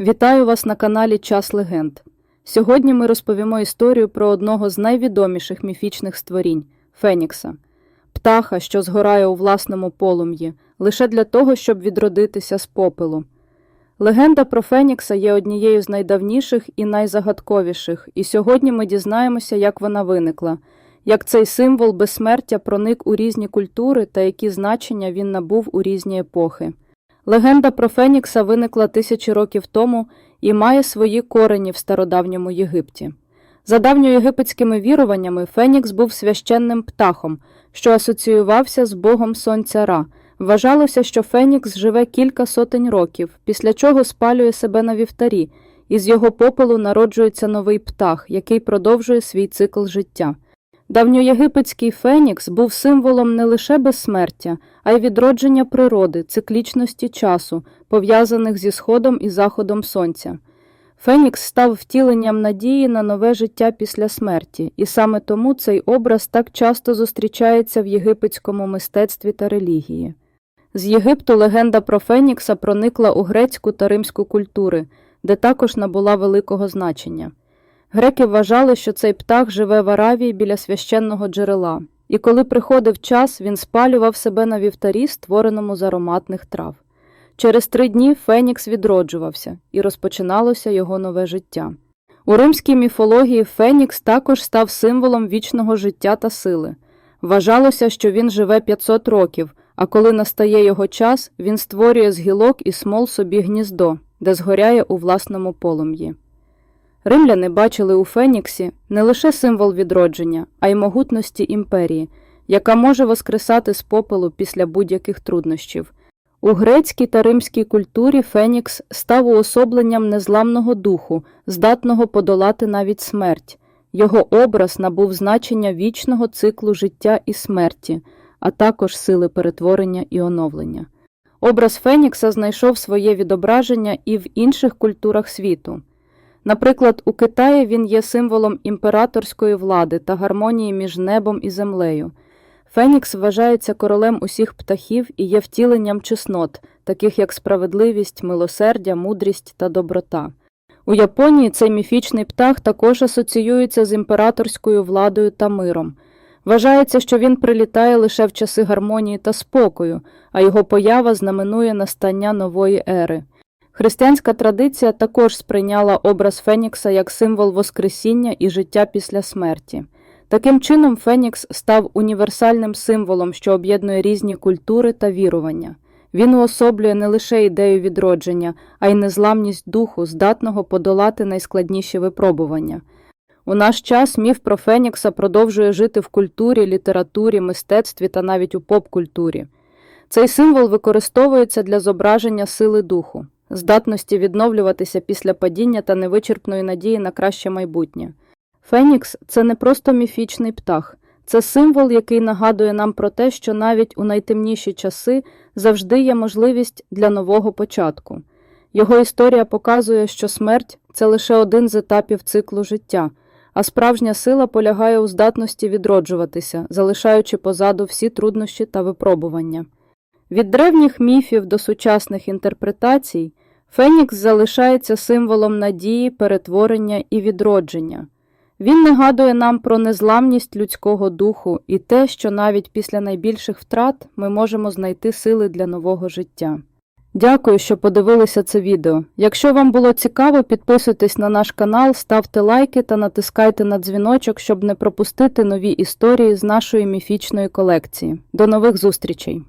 Вітаю вас на каналі Час Легенд. Сьогодні ми розповімо історію про одного з найвідоміших міфічних створінь Фенікса, птаха, що згорає у власному полум'ї, лише для того, щоб відродитися з попелу. Легенда про Фенікса є однією з найдавніших і найзагадковіших, і сьогодні ми дізнаємося, як вона виникла, як цей символ безсмертя проник у різні культури та які значення він набув у різні епохи. Легенда про Фенікса виникла тисячі років тому і має свої корені в стародавньому Єгипті. За давньоєгипетськими віруваннями, Фенікс був священним птахом, що асоціювався з богом сонця Ра. Вважалося, що Фенікс живе кілька сотень років, після чого спалює себе на вівтарі, і з його попелу народжується новий птах, який продовжує свій цикл життя. Давньоєгипетський Фенікс був символом не лише безсмертя, а й відродження природи, циклічності часу, пов'язаних зі сходом і заходом сонця. Фенікс став втіленням надії на нове життя після смерті, і саме тому цей образ так часто зустрічається в єгипетському мистецтві та релігії. З Єгипту легенда про Фенікса проникла у грецьку та римську культури, де також набула великого значення. Греки вважали, що цей птах живе в Аравії біля священного джерела, і коли приходив час, він спалював себе на вівтарі, створеному з ароматних трав. Через три дні Фенікс відроджувався, і розпочиналося його нове життя. У римській міфології Фенікс також став символом вічного життя та сили. Вважалося, що він живе 500 років, а коли настає його час, він створює з гілок і смол собі гніздо, де згоряє у власному полум'ї. Римляни бачили у Феніксі не лише символ відродження, а й могутності імперії, яка може воскресати з попелу після будь-яких труднощів. У грецькій та римській культурі Фенікс став уособленням незламного духу, здатного подолати навіть смерть. Його образ набув значення вічного циклу життя і смерті, а також сили перетворення і оновлення. Образ Фенікса знайшов своє відображення і в інших культурах світу. Наприклад, у Китаї він є символом імператорської влади та гармонії між небом і землею. Фенікс вважається королем усіх птахів і є втіленням чеснот, таких як справедливість, милосердя, мудрість та доброта. У Японії цей міфічний птах також асоціюється з імператорською владою та миром. Вважається, що він прилітає лише в часи гармонії та спокою, а його поява знаменує настання нової ери. Християнська традиція також сприйняла образ Фенікса як символ Воскресіння і життя після смерті. Таким чином, Фенікс став універсальним символом, що об'єднує різні культури та вірування. Він уособлює не лише ідею відродження, а й незламність духу, здатного подолати найскладніші випробування. У наш час міф про Фенікса продовжує жити в культурі, літературі, мистецтві та навіть у поп-культурі. Цей символ використовується для зображення сили духу, здатності відновлюватися після падіння та невичерпної надії на краще майбутнє. Фенікс це не просто міфічний птах, це символ, який нагадує нам про те, що навіть у найтемніші часи завжди є можливість для нового початку. Його історія показує, що смерть це лише один з етапів циклу життя, а справжня сила полягає у здатності відроджуватися, залишаючи позаду всі труднощі та випробування. Від древніх міфів до сучасних інтерпретацій Фенікс залишається символом надії, перетворення і відродження. Він нагадує нам про незламність людського духу і те, що навіть після найбільших втрат ми можемо знайти сили для нового життя. Дякую, що подивилися це відео. Якщо вам було цікаво, підписуйтесь на наш канал, ставте лайки та натискайте на дзвіночок, щоб не пропустити нові історії з нашої міфічної колекції. До нових зустрічей!